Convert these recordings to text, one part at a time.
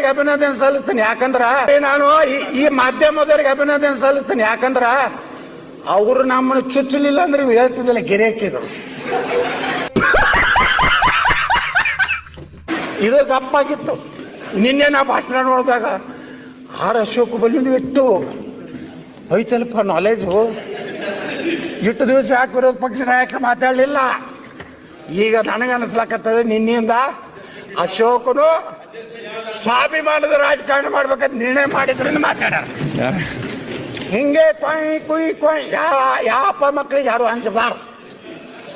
ಮಾಧ್ಯಮದವರಿಗೆ ಅಭಿನಂದನೆ ಸಲ್ಲಿಸ್ತೀನಿ. ಯಾಕಂದ್ರ ನಾನು ಈ- ಮಾಧ್ಯಮದವರಿಗೆ ಅಭಿನಂದನೆ ಸಲ್ಲಿಸ್ತೀನಿ. ಯಾಕಂದ್ರ ಅವರು ನಮ್ಮನ್ನು ಚುಚ್ಚಲಿಲ್ಲ ಅಂದ್ರೆ ಹೇಳ್ತಿದ್ದಿಲ್ಲ, ಗೆರೆ ಇದು ಗಪ್ಪಾಗಿತ್ತು. ನಿನ್ನೆ ನಾ ಭಾಷಣ ನೋಡಿದಾಗ ಆರ್ ಅಶೋಕ್ ಬಲ್ಲಿ ಇಟ್ಟು ಐತಲ್ಪ ನಾಲೆಜು ಇಟ್ಟು ದಿವಸ ಯಾಕೆ ವಿರೋಧ ಪಕ್ಷ ನಾಯಕ ಮಾತಾಡಲಿಲ್ಲ? ಈಗ ನನಗೆ ಅನಿಸ್ಲಾಕತ್ತದೆ ನಿನ್ನಿಂದ ಅಶೋಕನು ಸ್ವಾಭಿಮಾನದ ರಾಜಕಾರಣ ಮಾಡ್ಬೇಕಂತ ನಿರ್ಣಯ ಮಾಡಿದ್ರಿಂದ ಮಾತಾಡ್ಯಾರ. ಹಿಂಗೆ ಕೊಯ್ ಕುಯ್ ಕೊಯ್ ಯಾವ ಯಾವ ಅಪ್ಪ ಮಕ್ಕಳಿಗೆ ಯಾರು ಹಂಚಬಾರ್ದು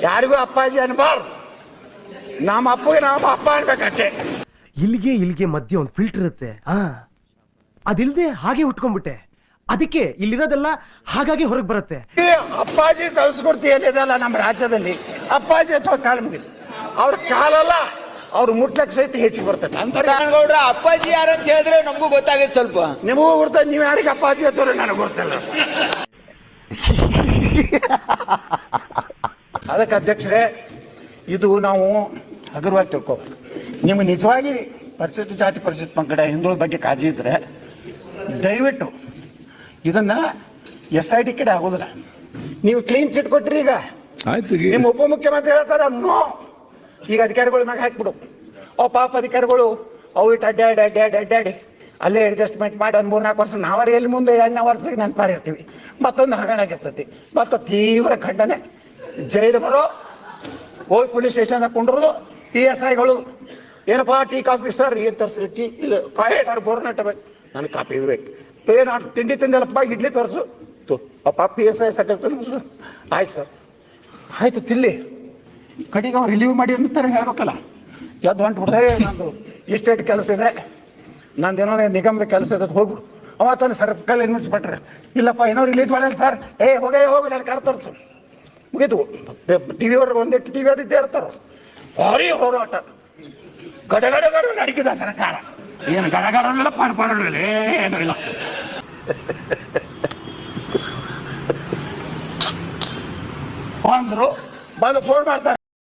ಯಾರಿಗೂ ಅಪ್ಪಾಜಿ ಅನ್ಬಾರ್ದು. ನಮ್ಮ ಅಪ್ಪಗೆ ನಮ್ಮ ಅಪ್ಪ ಅನ್ಬೇಕಷ್ಟೇ. ಇಲ್ಲಿಗೆ ಇಲ್ಲಿಗೆ ಮಧ್ಯೆ ಒಂದು ಫಿಲ್ಟರ್ ಇರುತ್ತೆ. ಆ ಅದಿಲ್ದೆ ಹಾಗೆ ಉಟ್ಕೊಂಡ್ಬಿಟ್ಟೆ. ಅದಕ್ಕೆ ಇಲ್ಲಿರೋದೆಲ್ಲ ಹಾಗಾಗಿ ಹೊರಗೆ ಬರುತ್ತೆ. ಈ ಅಪ್ಪಾಜಿ ಸಂಸ್ಕೃತಿ ಏನಿದೆಲ್ಲ ನಮ್ಮ ರಾಜ್ಯದಲ್ಲಿ ಅಪ್ಪಾಜಿ ಅಥವಾ ಕಾಲ ಮುಗಿದು ಅವ್ರ ಕಾಲಲ್ಲ. ಅವ್ರು ಮುಟ್ಲಕ್ ಸಹಿತ ಹೆಚ್ಚಿಗೆ ಬರ್ತೈತೆ. ಅಂತ ಗೌಡ್ರ ಅಪ್ಪಾಜಿ ಯಾರಂತ ಹೇಳಿದ್ರೆ ನಮಗೂ ಗೊತ್ತಾಗೈತೆ ಸ್ವಲ್ಪ. ನಿಮಗೂ ಗೊತ್ತ ನೀವು ಯಾರಿಗೆ ಅಪ್ಪಾಜಿ ಅಂತವ್ರೆ ನನಗೆ ಗೊತ್ತಿಲ್ಲ. ಅದಕ್ಕೆ ಅಧ್ಯಕ್ಷರೇ ಇದು ನಾವು ಹಗುರವಾಗಿ ತಿಳ್ಕೋಬೇಕು. ನಿಮ್ಗೆ ನಿಜವಾಗಿ ಪರಿಶಿಷ್ಟ ಜಾತಿ ಪರಿಶಿಷ್ಟ ಪಂಗಡ ಹಿಂದುಳಿದ ಬಗ್ಗೆ ಕಾಳಜಿ ಇದ್ರೆ ದಯವಿಟ್ಟು ಇದನ್ನ ಎಸ್ ಐ ಟಿ ಕಡೆ ಆಗೋದಿಲ್ಲ ನೀವು ಕ್ಲೀನ್ ಚಿಟ್ ಕೊಟ್ರಿ ಈಗ. ಆಯ್ತು ನಿಮ್ಮ ಉಪಮುಖ್ಯಮಂತ್ರಿ ಹೇಳ್ತಾರೆ ನೋ ಈಗ ಅಧಿಕಾರಿಗಳ ಮ್ಯಾಗ ಹಾಕ್ಬಿಡು. ಅವ್ ಪಾಪ ಅಧಿಕಾರಿಗಳು, ಅವು ಇಟ್ಟು ಅಡ್ಡಾಡಿ ಅಡ್ಡಾಡಿ ಅಡ್ಡಾಡಿ ಅಲ್ಲೇ ಅಡ್ಜಸ್ಟ್ಮೆಂಟ್ ಮಾಡಿ ಒಂದು ಮೂರ್ನಾಲ್ಕು ವರ್ಷ, ನಾವರ ಎಲ್ಲಿ ಮುಂದೆ ಎರಡನೇ ವರ್ಷಕ್ಕೆ ನೆನಪಾರಿರ್ತೀವಿ. ಮತ್ತೊಂದು ಹಗರಣಾಗಿರ್ತೈತಿ ಮತ್ತು ತೀವ್ರ ಖಂಡನೆ. ಜೈಲು ಬರೋ, ಹೋಗಿ ಪೊಲೀಸ್ ಸ್ಟೇಷನ್ ಕುಂಡ್ರದು ಪಿ ಎಸ್ ಐಗಳು ಏನಪ್ಪಾ ಟೀ ಕಾಫಿ ಸರ್ ಏನು ತರಿಸ್ರಿ ಟೀ ಇಲ್ಲ ಕಾಯ್ ಬೋರ್ನಟ್ ಬೇಕು ನನಗೆ ಕಾಫಿ ಬೇಕು ಏನು ತಿಂಡಿ ತಿಂದಲ್ಲಪ್ಪ, ಇಡ್ಲಿ ತರಿಸು. ತು, ಅಪ್ಪ ಪಿ ಎಸ್ ಐ ಸೆಕ್ರೆಟರಿ ಆಯ್ತು ಸರ್ ಆಯ್ತು ತಿಲ್ಲಿ ಕಡೆಗೆ ಅವ್ರು ರಿಲೀವ್ ಮಾಡಿ ಅಂತಾರೆ ಹೇಳ್ಬೇಕಲ್ಲ. ಎದ್ದು ಹೊಂಟು ಬಿಡ್ದೆ, ನಂದು ಇಸ್ಟೇಟ್ ಕೆಲಸ ಇದೆ. ನಂದು ಏನೋ ನಿಗಮದ ಕೆಲಸ ಇದೆ ಹೋಗ್ಬಿಡು ಅವ ತಾನು ಸರ್ ಕಲ್ ಇನ್ವೆಸ್ಟ್ಬಿಟ್ರೆ ಇಲ್ಲಪ್ಪ ಏನೋ ರಿಲೀಸ್ ಮಾಡ್ಯಾರ ಸರ್? ಏ, ಹೋಗೇ ಹೋಗಿ, ನಾನು ಕರ್ ತೋರಿಸು. ಮುಗೀತು. ಟಿ ವಿ ಅವ್ರಿಗೆ ಒಂದಿಟ್ಟು ಟಿ ವಿ ಅವ್ರು ಇದ್ದೇ ಇರ್ತಾರ. ಭಾರಿ ಹೋರಾಟ. ಗಡಗಡ ಗಡ ನಡಕಿದ ಸರ್ಕಾರ. ಏನು ಗಡಗಡಲ್ಲ ಪಾಡು ಪಾಡಲ್ಲ ಇಲ್ಲ. ಬಂದು ಫೋನ್ ಮಾಡ್ತಾರೆ.